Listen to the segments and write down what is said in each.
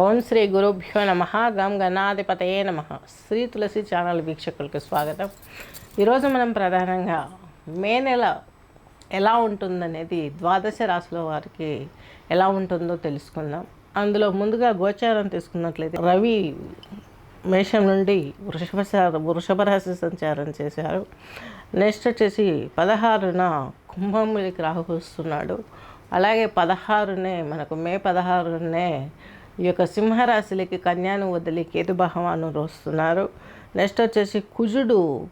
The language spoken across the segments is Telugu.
ఓం శ్రీ గురుభ్యో నమ గం గణాధిపతయే నమ. శ్రీ తులసి ఛానల్ వీక్షకులకు స్వాగతం. ఈరోజు మనం ప్రధానంగా మే నెల ఎలా ఉంటుందనేది ద్వాదశ రాశుల వారికి ఎలా ఉంటుందో తెలుసుకుందాం. అందులో ముందుగా గోచారం తీసుకున్నట్లయితే రవి మేషం నుండి వృషభ వృషభ రాశి సంచారం చేశారు. నెక్స్ట్ వచ్చేసి పదహారున కుంభంలోకి రాహు వస్తున్నాడు. అలాగే పదహారునే మనకు మే పదహారునే ఈ యొక్క సింహరాశిలోకి కన్యాను వదిలి కేతు భగవాను నెక్స్ట్ వచ్చేసి కుజుడు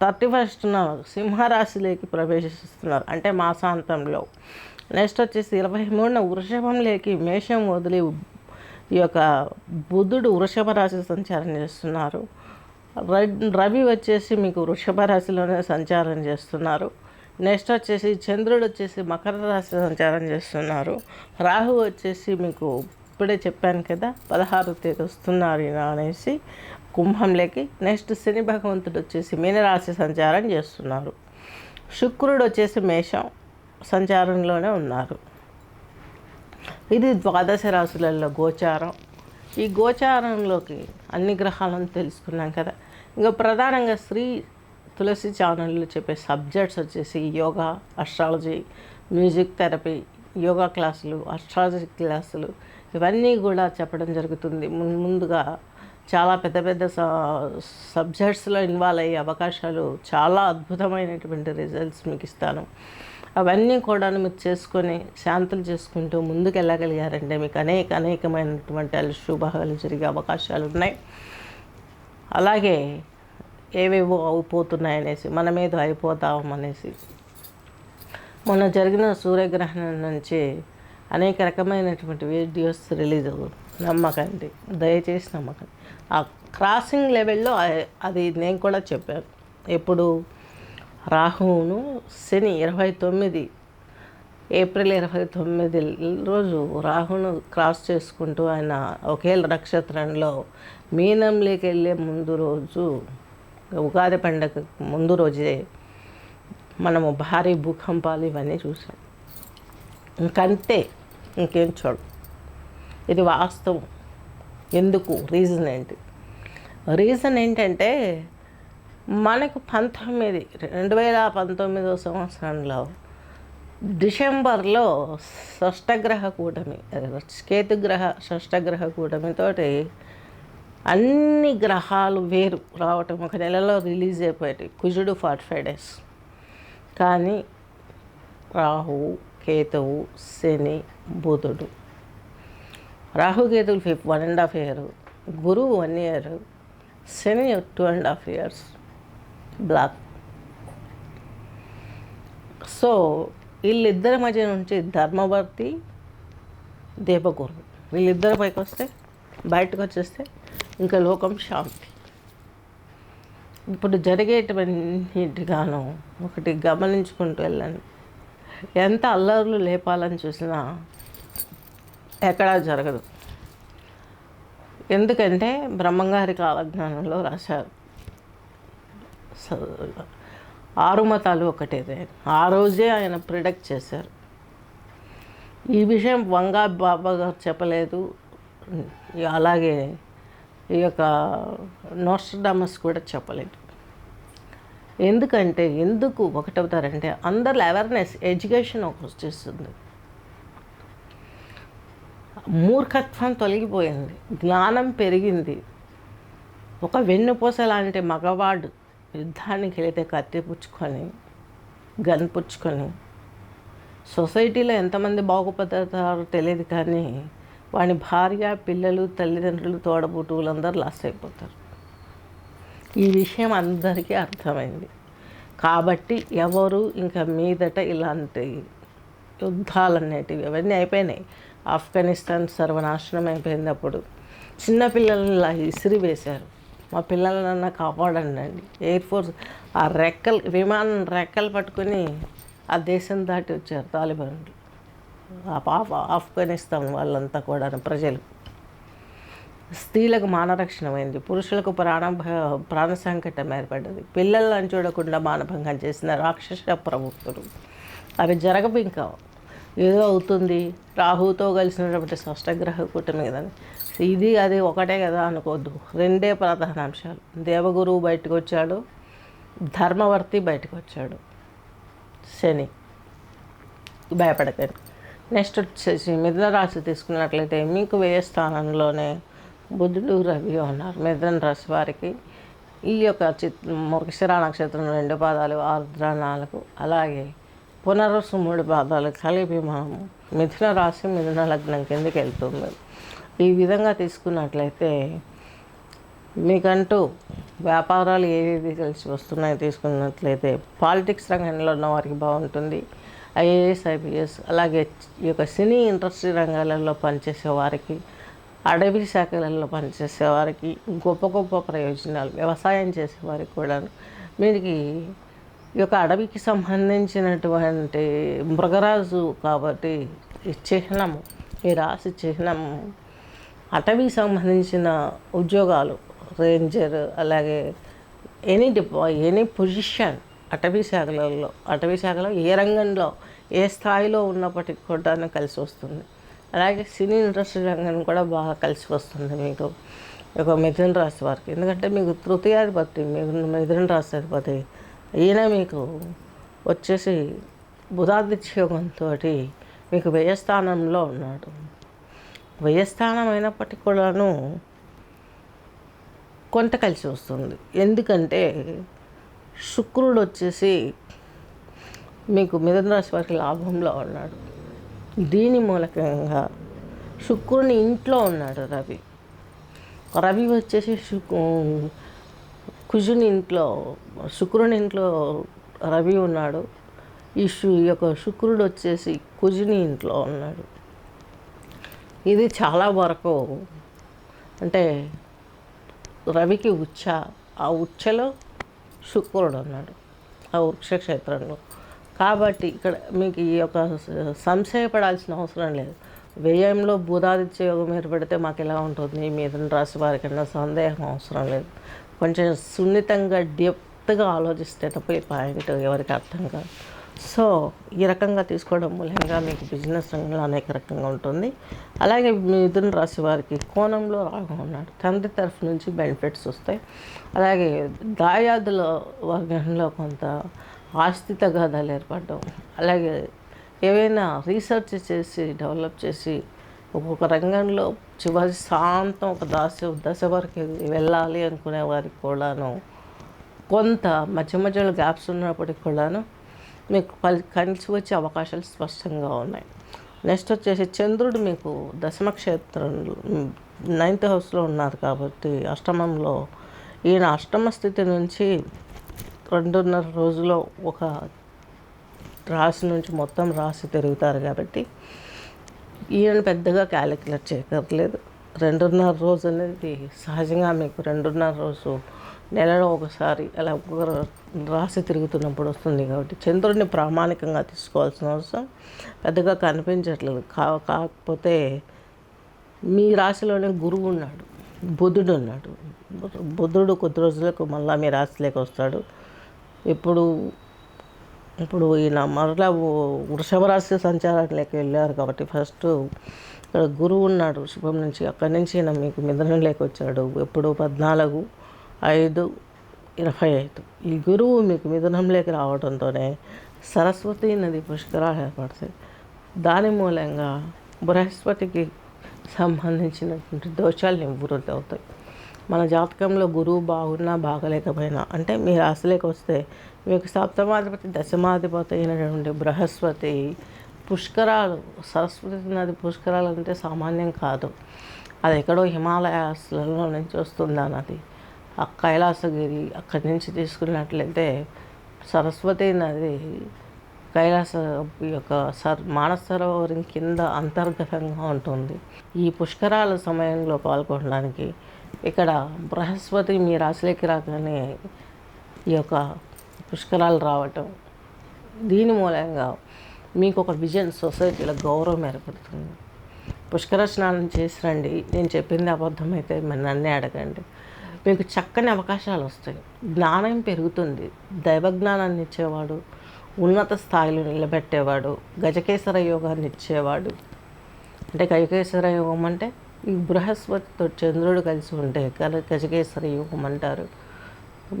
థర్టీ ఫస్ట్న సింహరాశిలోకి ప్రవేశిస్తున్నారు అంటే మాసాంతంలో. నెక్స్ట్ వచ్చేసి ఇరవై మూడున వృషభంలోకి మేషం వదిలి ఈ యొక్క బుధుడు వృషభ రాశి సంచారం చేస్తున్నారు. రవి వచ్చేసి మీకు వృషభ రాశిలోనే సంచారం చేస్తున్నారు. నెక్స్ట్ వచ్చేసి చంద్రుడు వచ్చేసి మకర రాశి సంచారం చేస్తున్నారు. రాహు వచ్చేసి మీకు ఇప్పుడే చెప్పాను కదా పదహారు తేదీ వస్తున్నారు అనేసి కుంభంలోకి నెక్స్ట్ శని భగవంతుడు వచ్చేసి మీనరాశి సంచారం చేస్తున్నారు. శుక్రుడు వచ్చేసి మేషం సంచారంలోనే ఉన్నారు. ఇది ద్వాదశ రాశులలో గోచారం. ఈ గోచారంలోకి అన్ని గ్రహాలను తెలుసుకున్నాం కదా. ఇంకా ప్రధానంగా శ్రీ తులసి ఛానల్లో చెప్పే సబ్జెక్ట్స్ వచ్చేసి yoga astrology music therapy yoga క్లాసులు అస్ట్రాలజీ క్లాసులు ఇవన్నీ కూడా చెప్పడం జరుగుతుంది. ముందుగా చాలా పెద్ద పెద్ద సబ్జెక్ట్స్లో ఇన్వాల్వ్ అయ్యే అవకాశాలు చాలా అద్భుతమైనటువంటి రిజల్ట్స్ మీకు ఇస్తాను. అవన్నీ కూడా మీరు చేసుకొని శాంతులు చేసుకుంటూ ముందుకు వెళ్ళగలిగారంటే మీకు అనేక అనేకమైనటువంటి అశుభాలు జరిగే అవకాశాలు ఉన్నాయి. అలాగే ఏవేవో అయిపోతున్నాయి అనేసి మన మీద అయిపోతాం అనేసి మొన్న జరిగిన సూర్యగ్రహణం నుంచి అనేక రకమైనటువంటి వీడియోస్ రిలీజ్ అవ్వదు నమ్మకండి. దయచేసి నమ్మకండి. ఆ క్రాసింగ్ లెవెల్లో అది నేను కూడా చెప్పాను. ఎప్పుడు రాహువును శని ఇరవై తొమ్మిది ఏప్రిల్ ఇరవై తొమ్మిది రోజు రాహును క్రాస్ చేసుకుంటూ ఆయన ఒకే నక్షత్రంలో మీనంలోకి వెళ్ళే ముందు రోజు ఉగాది పండగ ముందు రోజే మనము భారీ భూకంపాలు ఇవన్నీ చూసాం ఇంకంతే ఇంకేం చూడు ఇది వాస్తవం. ఎందుకు? రీజన్ ఏంటి? రీజన్ ఏంటంటే మనకు పంతొమ్మిది రెండు వేల పంతొమ్మిదో సంవత్సరంలో డిసెంబర్లో షష్టగ్రహ కూటమి కేతుగ్రహ షష్టగ్రహ కూటమితోటి అన్ని గ్రహాలు వేరు రావటం ఒక నెలలో రిలీజ్ అయిపోయాయి. కుజుడు ఫార్టీ ఫైవ్ డేస్. కానీ రాహువు కేతువు శని బుధుడు. రాహుకేతువులు ఫిఫ్ వన్ అండ్ హాఫ్ ఇయర్. గురువు one year. Shani two and half years. Block. So వీళ్ళిద్దరి మధ్య నుంచి ధర్మవర్తి దీపగురు వీళ్ళిద్దరి పైకి వస్తే బయటకు వచ్చేస్తే ఇంకా లోకం శాంతి. ఇప్పుడు జరిగేటువంటి గాను ఒకటి గమనించుకుంటూ వెళ్ళండి. ఎంత అల్లర్లు లేపాలని చూసినా ఎక్కడా జరగదు. ఎందుకంటే బ్రహ్మంగారి కాలజ్ఞానంలో రాశారు. స- ఆరు మతాలు ఒకటేదే. ఆ రోజే ఆయన ప్రిడక్ట్ చేశారు. ఈ విషయం వంగా బాబా గారు చెప్పలేదు. అలాగే ఈ యొక్క నోస్టడామస్ కూడా చెప్పలేదు. ఎందుకంటే ఎందుకు ఒకటవుతారంటే అందరిలో అవేర్నెస్ ఎడ్యుకేషన్ ఒక వచ్చేస్తుంది. మూర్ఖత్వం తొలగిపోయింది జ్ఞానం పెరిగింది. ఒక వెన్నుపూస లాంటి మగవాడు యుద్ధానికి వెళితే కత్తి పుచ్చుకొని గన్ పుచ్చుకొని సొసైటీలో ఎంతమంది బాగుపడతారో తెలియదు కానీ వాని భార్య పిల్లలు తల్లిదండ్రులు తోడబుట్టువులందరూ లాస్ అయిపోతారు. ఈ విషయం అందరికీ అర్థమైంది. కాబట్టి ఎవరు ఇంకా మీదట ఇలాంటి యుద్ధాలు అనేటివి అవన్నీ అయిపోయినాయి. ఆఫ్ఘనిస్తాన్ సర్వనాశనం అయిపోయింది అప్పుడు చిన్నపిల్లల్ని ఇలా ఇసిరి వేశారు. మా పిల్లలన్నా కాపాడండి అండి. ఎయిర్ ఫోర్స్ ఆ రెక్కలు విమానం రెక్కలు పట్టుకుని ఆ దేశం దాటి వచ్చారు తాలిబాన్లు. ఆ పాప ఆఫ్ఘనిస్తాన్ వాళ్ళంతా కూడా ప్రజలు. స్త్రీలకు మానరక్షణమైంది. పురుషులకు ప్రాణ ప్రాణ సంకటం ఏర్పడ్డది. పిల్లలను చూడకుండా మానభంగం చేసిన రాక్షస ప్రవృత్తులు అవి జరగవు ఇంకా. ఏదో అవుతుంది. రాహుతో కలిసినటువంటి స్పష్టగ్రహ కూటమి కదా ఇది అది ఒకటే కదా అనుకోవద్దు. రెండే ప్రధాన అంశాలు. దేవగురువు బయటకు వచ్చాడు ధర్మవర్తి బయటకు వచ్చాడు శని. భయపడకండి. నెక్స్ట్ వచ్చేసి మిథున రాశి తీసుకున్నట్లయితే మీకు వేయ స్థానంలోనే బుధుడు రవి ఉన్నారు మిథున రాశి వారికి ఈ యొక్క చిత్ మృగశిర నక్షత్రం రెండు పాదాలు ఆర్ద్ర నాలుగు అలాగే పునరుసు మూడు పాదాలు కలిపి మనము మిథున రాశి మిథున లగ్నం కిందకి వెళ్తుంది. ఈ విధంగా తీసుకున్నట్లయితే మీకంటూ వ్యాపారాలు ఏవేవి కలిసి వస్తున్నాయో తీసుకున్నట్లయితే పాలిటిక్స్ రంగంలో ఉన్న వారికి బాగుంటుంది. ఐఏఎస్ ఐపీఎస్ అలాగే ఈ యొక్క సినీ ఇండస్ట్రీ రంగాలలో పనిచేసే వారికి అడవి శాఖలలో పనిచేసే వారికి గొప్ప గొప్ప ప్రయోజనాలు వ్యవసాయం చేసేవారికి కూడా వీరికి ఈ యొక్క అడవికి సంబంధించినటువంటి మృగరాజు కాబట్టి ఈ చిహ్నము ఈ రాశి చిహ్నము అటవీకి సంబంధించిన ఉద్యోగాలు రేంజర్ అలాగే ఎనీ డిపో ఎనీ పొజిషన్ అటవీ శాఖలలో అటవీ శాఖలో ఏ రంగంలో ఏ స్థాయిలో ఉన్నప్పటికీ కూడా కలిసి వస్తుంది. అలాగే సినీ ఇండస్ట్రీ రంగం కూడా బాగా కలిసి వస్తుంది మీకు. ఒక మిథున రాశి వారికి. ఎందుకంటే మీకు తృతీయాధిపతి మీకు మిథున రాశి అధిపతి ఈయన మీకు వచ్చేసి బుధాదిత్యోగంతో మీకు వ్యయస్థానంలో ఉన్నాడు. వ్యయస్థానం అయినప్పటికీ కూడాను కొంత కలిసి వస్తుంది. ఎందుకంటే శుక్రుడు వచ్చేసి మీకు మిథున రాశి వారికి లాభంలో ఉన్నాడు. దీని మూలకంగా శుక్రుని ఇంట్లో ఉన్నాడు రవి. రవి వచ్చేసి శుకు కుజుని ఇంట్లో శుక్రుని ఇంట్లో రవి ఉన్నాడు. ఈ శు యొక్క శుక్రుడు వచ్చేసి కుజుని ఇంట్లో ఉన్నాడు. ఇది చాలా వరకు అంటే రవికి ఉచ్చ ఆ ఉచ్చలో శుక్రుడు ఉన్నాడు. ఆ వృక్షక్షేత్రంలో. కాబట్టి ఇక్కడ మీకు ఈ యొక్క సంశయపడాల్సిన అవసరం లేదు. వ్యయంలో బుధాదిత్య యోగం ఏర్పడితే మాకు ఎలా ఉంటుంది? మిథున రాశి వారికన్నా సందేహం అవసరం లేదు. కొంచెం సున్నితంగా డెప్త్గా ఆలోచిస్తే తప్ప ఈ పాయింట్ ఎవరికి అర్థం కాదు. సో ఈ రకంగా తీసుకోవడం మూలంగా మీకు బిజినెస్ రంగంలో అనేక రకంగా ఉంటుంది. అలాగే మిథున రాశి వారికి కోణంలో రాగం ఉన్నాడు. తండ్రి తరఫు నుంచి బెనిఫిట్స్ వస్తాయి. అలాగే దాయాదుల వర్గంలో కొంత ఆస్తి తగాదాలు ఏర్పడడం. అలాగే ఏవైనా రీసెర్చ్ చేసి డెవలప్ చేసి ఒక్కొక్క రంగంలో చివరి శాంతం ఒక దాశ దశ వరకు వెళ్ళాలి అనుకునే వారికి కూడాను కొంత మధ్య మధ్యలో గ్యాప్స్ ఉన్నప్పటికి కూడాను మీకు పలి కలిసి వచ్చే అవకాశాలు స్పష్టంగా ఉన్నాయి. నెక్స్ట్ వచ్చేసి చంద్రుడు మీకు దశమ క్షేత్రంలో నైన్త్ హౌస్లో ఉన్నారు కాబట్టి అష్టమంలో ఈయన అష్టమ స్థితి నుంచి రెండున్నర రోజులో ఒక రాశి నుంచి మొత్తం రాశి తిరుగుతారు కాబట్టి ఈయన పెద్దగా క్యాలిక్యులేట్ చేయక్కర్లేదు. రెండున్నర రోజు అనేది సహజంగా మీకు రెండున్నర రోజు నెలలో ఒకసారి అలా ఒక్కొక్క రాశి తిరుగుతున్నప్పుడు వస్తుంది కాబట్టి చంద్రుడిని ప్రామాణికంగా తీసుకోవాల్సిన అవసరం పెద్దగా కనిపించట్లేదు. కా కాకపోతే మీ రాశిలోనే గురువు ఉన్నాడు బుధుడు ఉన్నాడు. బుధుడు కొద్ది రోజులకు మళ్ళీ మీ రాశిలోకి వస్తాడు. ఇప్పుడు ఇప్పుడు ఈయన మరలా వృషభ రాశి వెళ్ళారు కాబట్టి ఫస్ట్ ఇక్కడ గురువు ఉన్నాడు శుభం నుంచి. అక్కడి నుంచి ఈయన మీకు మిథునంలోకి వచ్చాడు. ఎప్పుడు పద్నాలుగు ఐదు ఇరవై ఐదు. ఈ గురువు మీకు మిథునంలోకి రావడంతోనే సరస్వతి నది పుష్కరాలు ఏర్పడతాయి దాని మూలంగా బృహస్పతికి సంబంధించినటువంటి దోషాలు నివృత్తి అవుతాయి. మన జాతకంలో గురువు బాగున్నా బాగలేకపోయినా అంటే మీ రాశిలోకి వస్తే మీకు సప్తమాధిపతి దశమాధిపతి అయినటువంటి బృహస్పతి పుష్కరాలు సరస్వతి నది పుష్కరాలు అంటే సామాన్యం కాదు. అది ఎక్కడో హిమాలయాస్లలో నుంచి వస్తుంది అన్నది నది. ఆ కైలాసగిరి అక్కడి నుంచి తీసుకున్నట్లయితే సరస్వతి నది కైలాస యొక్క సర్ మానసరోవరం కింద అంతర్గతంగా ఉంటుంది. ఈ పుష్కరాల సమయంలో పాల్గొనడానికి ఇక్కడ బృహస్పతి మీ రాశిలోకి రాగానే ఈ యొక్క పుష్కరాలు రావటం దీని మూలంగా మీకు ఒక విజన్ సొసైటీలో గౌరవం ఏర్పడుతుంది. పుష్కర స్నానం చేసి రండి. నేను చెప్పింది అబద్ధమైతే మరి నన్నే అడగండి. మీకు చక్కని అవకాశాలు వస్తాయి. జ్ఞానం పెరుగుతుంది. దైవ జ్ఞానాన్ని ఇచ్చేవాడు ఉన్నత స్థాయిలో నిలబెట్టేవాడు గజకేశ్వర యోగాన్ని ఇచ్చేవాడు. అంటే గజకేశ్వర యోగం అంటే ఈ బృహస్పతితో చంద్రుడు కలిసి ఉంటే కల గజకేశ్వరి యోగం అంటారు.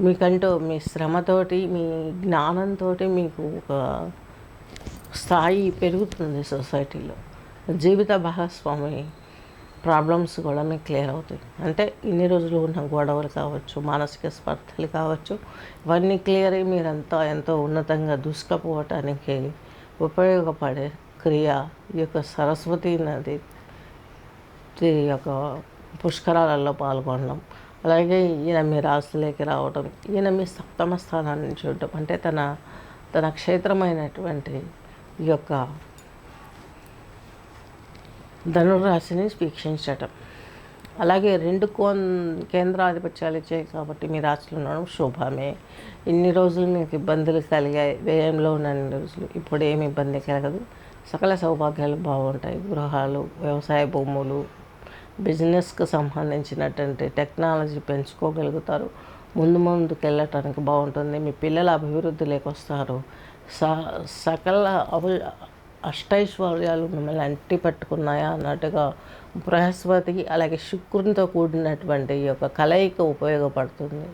మీకంటూ మీ శ్రమతోటి మీ జ్ఞానంతో మీకు ఒక స్థాయి పెరుగుతుంది సొసైటీలో. జీవిత భాగస్వామి ప్రాబ్లమ్స్ కూడా మీకు క్లియర్ అవుతాయి. అంటే ఇన్ని రోజులు ఉన్న గొడవలు కావచ్చు మానసిక స్పర్ధలు కావచ్చు ఇవన్నీ క్లియర్ అయ్యి మీరంతా ఎంతో ఉన్నతంగా దూసుకుపోవటానికి ఉపయోగపడే క్రియ ఈ యొక్క సరస్వతి నది ఈ యొక్క పుష్కరాలలో పాల్గొనడం. అలాగే ఈయన మీ రాశిలోకి రావడం ఈయన మీ సప్తమ స్థానాన్ని చూడటం అంటే తన తన క్షేత్రమైనటువంటి ఈ యొక్క ధనురాశిని వీక్షించటం. అలాగే రెండు కోన్ కేంద్రాధిపత్యాలు ఇచ్చాయి కాబట్టి మీ రాశిలో ఉండడం శుభమే. ఇన్ని రోజులు మీకు ఇబ్బందులు కలిగాయి. వ్యయంలో ఉన్న రోజులు ఇప్పుడు ఏమి ఇబ్బంది కలగదు. సకల సౌభాగ్యాలు బాగుంటాయి. గృహాలు వ్యవసాయ భూములు బిజినెస్కి సంబంధించినటువంటి టెక్నాలజీ పెంచుకోగలుగుతారు. ముందు ముందుకు వెళ్ళటానికి బాగుంటుంది మీ పిల్లల అభివృద్ధిలోకి వస్తారు. స సకల అభి అష్టైశ్వర్యాలు మిమ్మల్ని అంటి పట్టుకున్నాయా అన్నట్టుగా బృహస్పతి అలాగే శుక్రునితో కూడినటువంటి ఈ యొక్క కలయిక ఉపయోగపడుతుంది.